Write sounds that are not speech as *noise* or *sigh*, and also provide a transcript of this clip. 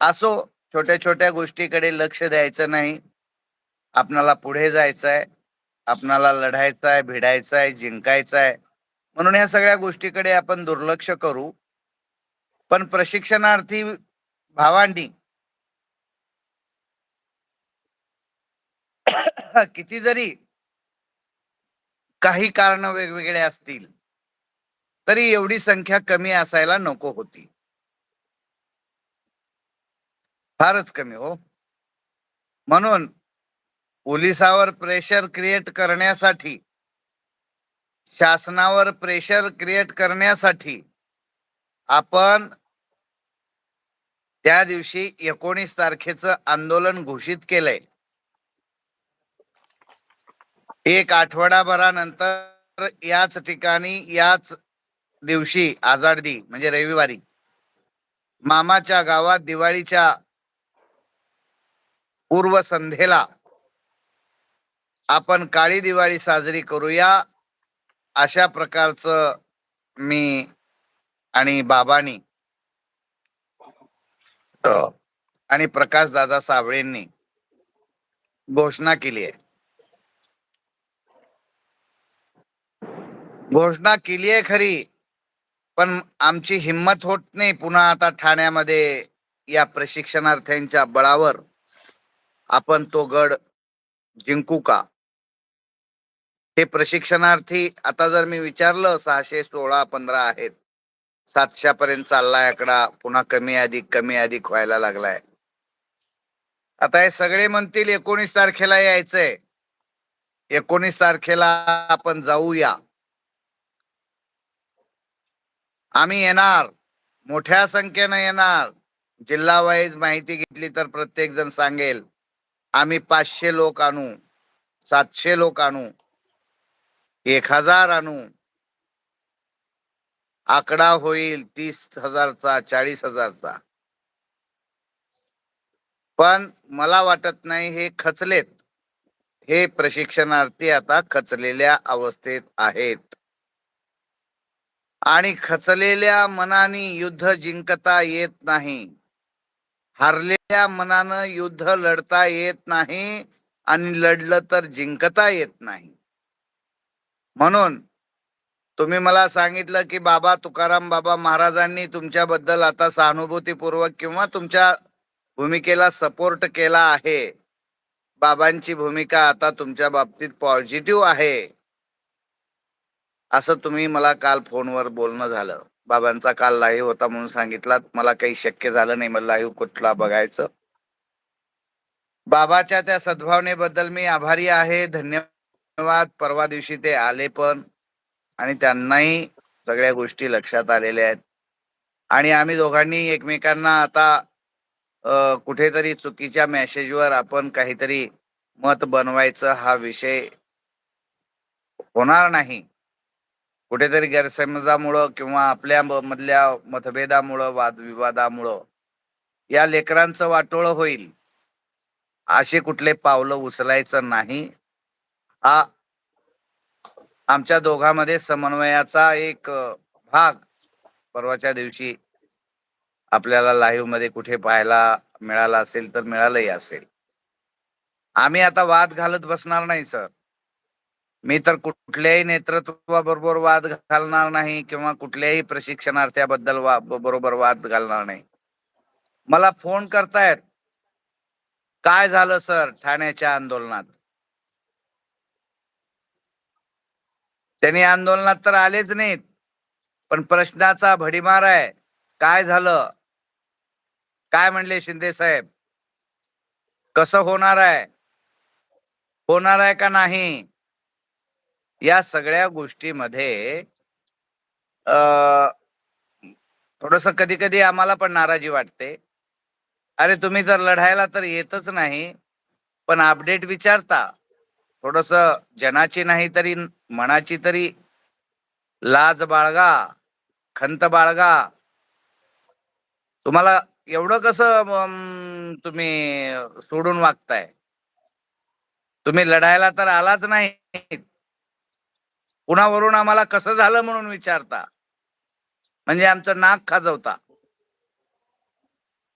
असो छोट्या छोट्या गोष्टीकडे लक्ष द्यायचं नाही. आपणाला पुढे जायचंय आपणाला लढायचं आहे भिडायचंय आहे म्हणून या सगळ्या गोष्टीकडे आपण दुर्लक्ष करू. पण प्रशिक्षणार्थी भावांनी *coughs* किती जरी काही कारण वेगवेगळे असतील तरी एवढी संख्या कमी असायला नको होती. फारच कमी हो. म्हणून पोलिसावर प्रेशर क्रिएट करण्यासाठी शासनावर प्रेशर क्रिएट करण्यासाठी आपण त्या दिवशी एकोणीस तारखेचं आंदोलन घोषित केलंय. एक आठवडाभरानंतर याच ठिकाणी याच दिवशी आझादी म्हणजे रविवारी मामाच्या गावात दिवाळीच्या पूर्व संध्येला आपण काळी दिवाळी साजरी करूया. अशा प्रकारचं मी आणि बाबांनी आणि प्रकाश दादा साबळेंनी घोषणा केली आहे. घोषणा केली आहे खरी पण आमची हिंमत होत नाही पुन्हा आता ठाण्यामध्ये या प्रशिक्षणार्थ्यांच्या बळावर. आपण तो गड जिंकू का? हे प्रशिक्षणार्थी आता जर मी विचारलं सहाशे सोळा पंधरा आहेत. सातशे पर्यंत चाललाय आकडा पुन्हा कमी अधिक कमी अधिक व्हायला लागलाय. आता हे सगळे म्हणतील एकोणीस तारखेला यायचंय. एकोणीस तारखेला आपण जाऊया. आम्ही येणार. मोठ्या संख्येनं येणार. जिल्हा वाईज माहिती घेतली तर प्रत्येक जण सांगेल. आम्ही पाचशे लोक आणू सातशे लोक आणू एक हजार आणू. आकडा होईल तीस हजारचा चाळीस हजारचा. पण मला वाटत नाही हे खचलेत. हे प्रशिक्षणार्थी आता खचलेल्या अवस्थेत आहेत. आणि खचलेल्या मनाने युद्ध जिंकता येत नाही. हारलेल्या मनानं युद्ध लढता येत नाही आणि लढलं तर जिंकता येत नाही. म्हणून तुम्ही मला सांगितलं की बाबा तुकाराम बाबा महाराजांनी तुमच्याबद्दल आता सहानुभूतीपूर्वक किंवा तुमच्या भूमिकेला सपोर्ट केला आहे. बाबांची भूमिका आता तुमच्या बाबतीत पॉझिटिव्ह आहे. असं तुम्ही मला काल फोनवर बोलणं झालं. बाबांचा काल लाईव्ह होता म्हणून सांगितला. मला काही शक्य झालं नाही मला लाईव्ह कुठला बघायचं. बाबाच्या त्या सद्भावनेबद्दल मी आभारी आहे. धन्यवाद. परवा दिवशी ते आले पण आणि त्यांनाही सगळ्या गोष्टी लक्षात आलेल्या आहेत. आणि आम्ही दोघांनी एकमेकांना आता कुठेतरी चुकीच्या मेसेजवर आपण काहीतरी मत बनवायचं हा विषय होणार नाही. कुठेतरी गैरसमजामुळं किंवा आपल्या मधल्या मतभेदामुळं वादविवादामुळं या लेकरांचं वाटोळं होईल. असे कुठले पावलं उचलायचं नाही. हा आमच्या दोघांमध्ये समन्वयाचा एक भाग परवाच्या दिवशी आपल्याला लाईव्हमध्ये कुठे पाहायला मिळाला असेल तर मिळालंही असेल. आम्ही आता वाद घालत बसणार नाही सर. मी तर कुठल्याही नेतृत्वाबरोबर वाद घालणार नाही किंवा कुठल्याही प्रशिक्षणार्थ्याबद्दल वा बरोबर वाद घालणार नाही. मला फोन करतायत. काय झालं सर? ठाण्याच्या आंदोलनात. त्यांनी आंदोलनात तर आलेच नाहीत पण प्रश्नाचा भडीमार आहे. काय झालं? काय म्हणले शिंदे साहेब? कसं होणार आहे? होणार आहे का नाही? या सगळ्या गोष्टीमध्ये थोडस कधी कधी आम्हाला पण नाराजी वाटते. अरे तुम्ही जर लढायला तर येतच नाही पण अपडेट विचारता. थोडस जनाची नाही तरी मनाची तरी लाज बाळगा खंत बाळगा. तुम्हाला एवढं कसं तुम्ही सोडून वागताय? तुम्ही लढायला तर आलाच नाही पुन्हा वरून आम्हाला कसं झालं म्हणून विचारता? म्हणजे आमचं नाक खाजवता.